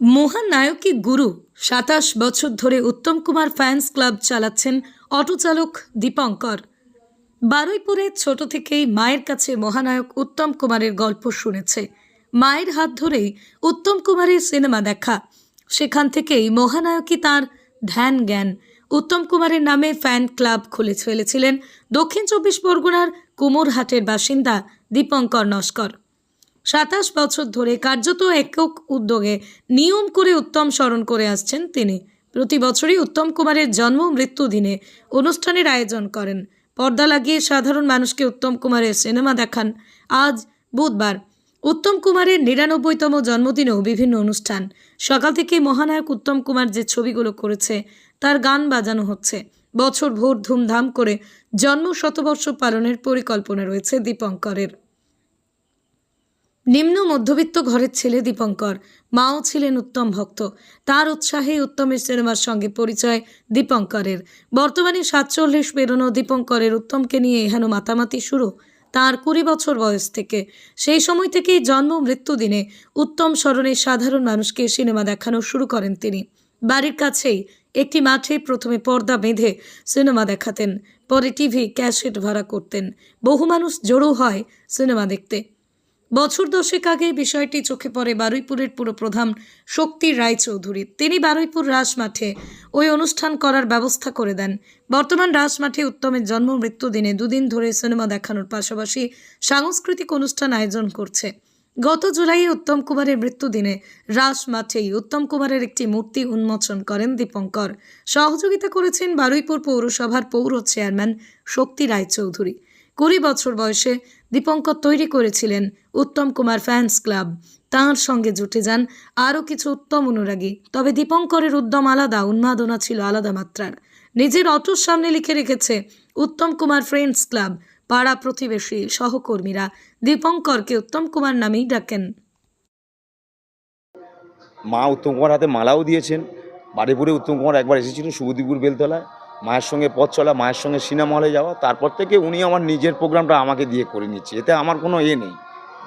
মহানায়কী গুরু, সাতাশ বছর ধরে উত্তম কুমার ফ্যান্স ক্লাব চালাচ্ছেন অটোচালক দীপঙ্কর। বারুইপুরে ছোট থেকেই মায়ের কাছে মহানায়ক উত্তম কুমারের গল্প শুনেছে। মায়ের হাত ধরেই উত্তম কুমারের সিনেমা দেখা। সেখান থেকেই মহানায়কই তার ধ্যান জ্ঞান। উত্তম কুমারের নামে ফ্যান ক্লাব খুলে ফেলেছিলেন দক্ষিণ চব্বিশ পরগনার কুমোরহাটের বাসিন্দা দীপঙ্কর নস্কর। সাতাশ বছর ধরে কার্যত একক উদ্যোগে নিয়ম করে উত্তম স্মরণ করে আসছেন তিনি। প্রতি বছরই উত্তম কুমারের জন্ম মৃত্যু দিনে অনুষ্ঠানের আয়োজন করেন। পর্দা লাগিয়ে সাধারণ মানুষকে উত্তম কুমারের সিনেমা দেখান। আজ বুধবার উত্তম কুমারের নিরানব্বইতম জন্মদিনেও বিভিন্ন অনুষ্ঠান। সকাল থেকে মহানায়ক উত্তম কুমার যে ছবিগুলো করেছে, তার গান বাজানো হচ্ছে। বছর ভোর ধুমধাম করে জন্ম শতবর্ষ পালনের পরিকল্পনা রয়েছে দীপঙ্করের। নিম্ন মধ্যবিত্ত ঘরের ছেলে দীপঙ্কর, মাও ছিলেন উত্তম ভক্ত। তার উৎসাহে উত্তমের সিনেমার সঙ্গে পরিচয় দীপঙ্করের। বর্তমানে সাতচল্লিশ বেরোনো দীপঙ্করের উত্তমকে নিয়ে এহেন মাতামাতি শুরু তার কুড়ি বছর বয়স থেকে। সেই সময় থেকেই জন্ম মৃত্যু দিনে উত্তম স্মরণে সাধারণ মানুষকে সিনেমা দেখানো শুরু করেন তিনি। বাড়ির কাছেই একটি মাঠে প্রথমে পর্দা বেঁধে সিনেমা দেখাতেন, পরে টিভি ক্যাসেট ভাড়া করতেন। বহু মানুষ জড়ো হয় সিনেমা দেখতে। বছর দশেক আগে বিষয়টি চোখে পড়ে বারুইপুরের পুরপ্রধান শক্তি রায়চৌধুরী। তিনি বারুইপুর রাজমাঠে ওই অনুষ্ঠান করার ব্যবস্থা করে দেন। বর্তমান রাজমাঠে উত্তমের জন্ম, মৃত্যু দিনে দুদিন ধরে সিনেমা দেখানোর পাশাপাশি সাংস্কৃতিক অনুষ্ঠান আয়োজন করছে। গত জুলাইয়ে উত্তম কুমারের মৃত্যুদিনে রাস মাঠেই উত্তম কুমারের একটি মূর্তি উন্মোচন করেন দীপঙ্কর। সহযোগিতা করেছেন বারুইপুর পৌরসভার পৌর চেয়ারম্যান শক্তি রায়চৌধুরী। কুড়ি বছর বয়সে দীপঙ্কর তৈরি করেছিলেন উত্তম কুমার ফ্যান্স ক্লাব। তাঁর সঙ্গে জুটে যান আরও কিছু উত্তম অনুরাগী। তবে দীপঙ্করের উদ্যম আলাদা, উন্মাদনা ছিল আলাদা মাত্রার। নিজের অটোর সামনে লিখে রেখেছে উত্তম কুমার ফ্রেন্ডস ক্লাব। পাড়া প্রতিবেশী সহকর্মীরা দীপঙ্করকে উত্তম কুমার নামেই ডাকেন। মা উত্তম কুমার হাতে মালাও দিয়েছেন। বাড়িপুরে উত্তম কুমার একবার এসেছিলেন শুভদীপুর বেলতলায়। মায়ের সঙ্গে পথ চলা, মায়ের সঙ্গে সিনেমা হলে যাওয়া, তারপর থেকে উনি আমার নিজের প্রোগ্রামটা আমাকে দিয়ে করে নিচ্ছে। এতে আমার কোনো এ নেই।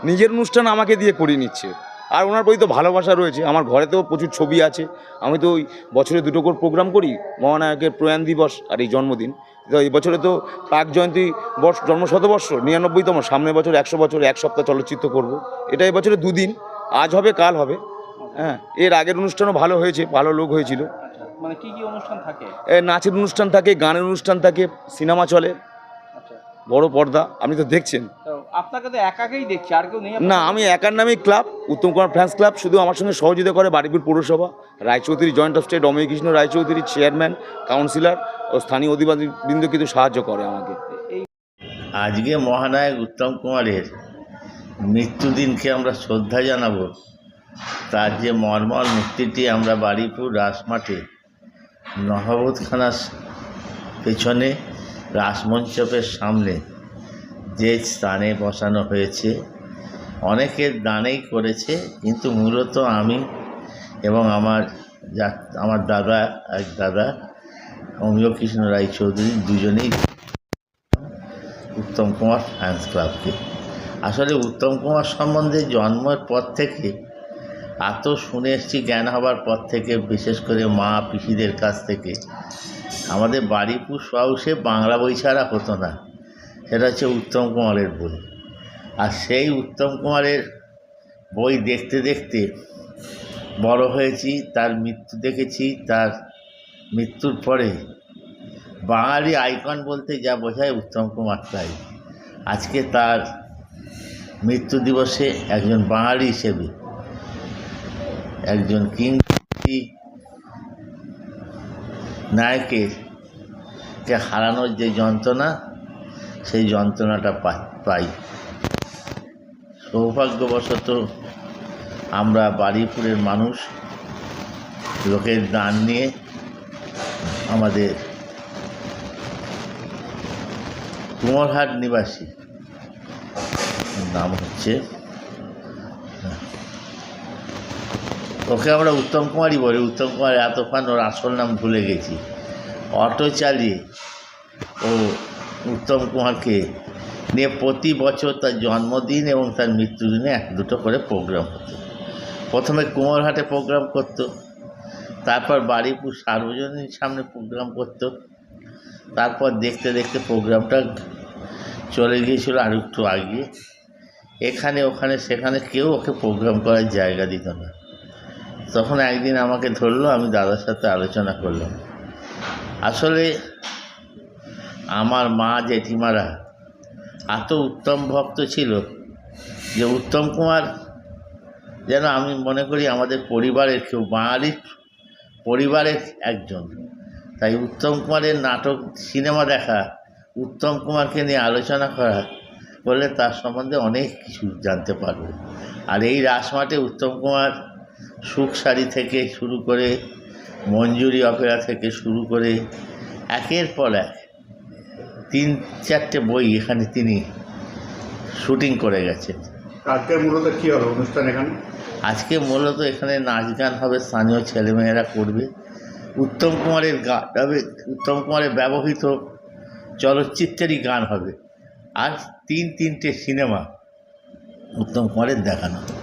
নিজের অনুষ্ঠান আমাকে দিয়ে করে নিচ্ছে। আর ওনার প্রতি তো ভালোবাসা রয়েছে। আমার ঘরেতেও প্রচুর ছবি আছে। আমি তো ওই বছরে দুটো করে প্রোগ্রাম করি, মহানায়কের প্রয়াণ দিবস আর এই জন্মদিন। তো এই বছরে তো প্রাক জয়ন্তী বর্ষ জন্ম শতবর্ষ নিরানব্বইতম, সামনের বছর একশো বছর এক সপ্তাহ চলচ্চিত্র করব। এটা এই বছরে দুদিন। আজ হবে, কাল হবে। হ্যাঁ এর আগের অনুষ্ঠানও ভালো হয়েছে, ভালো লোক হয়েছিল। মানে কি কি অনুষ্ঠান থাকে? এ, নাচের অনুষ্ঠান থাকে গানের অনুষ্ঠান থাকে সিনেমা চলে আচ্ছা। বড় পর্দা আপনি তো দেখছেন। আপনাকে তো একাকেই দেখছি আর কেউ নেই না আমি একার নামেই club Uttam Kumar fans club শুধু আমার সঙ্গে সহযোগিতা করে বাড়িপুর পৌরসভা Raychaudhuri joint of state Amoy Krishna Raychaudhuri chairman councillor ও স্থানীয় অধিবাসী বৃন্দ কিন্তু সাহায্য করে আমাকে। এই আজকে মহানায়ক উত্তম কুমারের মৃত্যুদিনকে আমরা শ্রদ্ধা জানাব। তার যে মর্মর মূর্তিটি আমরা বাড়িপুর রাসমাঠে নহবতখানার পেছনে রাসমঞ্চপের সামনে যে স্থানে বসানো হয়েছে অনেকের দানেই করেছে, কিন্তু মূলত আমি এবং আমার যা, আমার দাদা, এক দাদা অমিয় কৃষ্ণ রায়চৌধুরী দুজনেই উত্তম কুমার ফ্যান্স ক্লাবকে আসলে উত্তম কুমার সম্বন্ধে জন্মের পর থেকে এত শুনে এসছি জ্ঞান হবার পর থেকে, বিশেষ করে মা পিসিদের কাছ থেকে। আমাদের বাড়িপুর হাউসে বাংলা বই ছাড়া হতো না। সেটা হচ্ছে উত্তম কুমারের বই। আর সেই উত্তম কুমারের বই দেখতে দেখতে বড় হয়েছি, তার মৃত্যু দেখেছি, তার মৃত্যুর পরে বাঙালি আইকন বলতে যা বোঝায় উত্তম কুমার তাই। আজকে তার মৃত্যু দিবসে একজন বাঙালি হিসেবে একজন কিংবদন্তি নায়কের কে হারানোর যে যন্ত্রণা, সেই যন্ত্রণাটা পাই সৌভাগ্যবশত আমরা বাড়িপুরের মানুষ, লোকের দান নিয়ে আমাদের কুমোরহাট নিবাসী। নাম হচ্ছে ওকে আমরা উত্তম কুমারই বলি, উত্তম কুমার এতক্ষণ ওর আসল নাম ভুলে গেছি। অটো চালিয়ে ও উত্তম কুমারকে নিয়ে প্রতি বছর তার জন্মদিন এবং তার মৃত্যুদিনে এক দুটো করে প্রোগ্রাম হতো। প্রথমে কুমারহাটে প্রোগ্রাম করতো, তারপর বাড়িপুর সার্বজনীন সামনে প্রোগ্রাম করতো, তারপর দেখতে দেখতে প্রোগ্রামটা চলে গিয়েছিল আর একটু আগে। এখানে, ওখানে, সেখানে কেউ ওকে প্রোগ্রাম করার জায়গা দিত না। তখন একদিন আমাকে ধরলো, আমি দাদার সাথে আলোচনা করলাম। আসলে আমার মা জেঠিমারা এত উত্তম ভক্ত ছিল যে উত্তম কুমার যেন আমি মনে করি আমাদের পরিবারের কেউ বাঙালির পরিবারের একজন। তাই উত্তম কুমারের নাটক, সিনেমা দেখা, উত্তম কুমারকে নিয়ে আলোচনা করা করলে তার সম্বন্ধে অনেক কিছু জানতে পারব। আর এই রাসমাটে উত্তম কুমার সুখ শাড়ি থেকে শুরু করে মঞ্জুরি অপেরা থেকে শুরু করে একের পর এক তিন চারটে বই এখানে তিনি শুটিং করে গেছেন। আজকে মূলত কি হবে অনুষ্ঠান এখানে? আজকে মূলত এখানে নাচ গান হবে স্থানীয় ছেলেমেয়েরা করবে। উত্তম কুমারের গান হবে উত্তম কুমারের ব্যবহৃত চলচ্চিত্রেরই গান হবে। আর তিন তিনটে সিনেমা উত্তম কুমারের দেখানো হবে।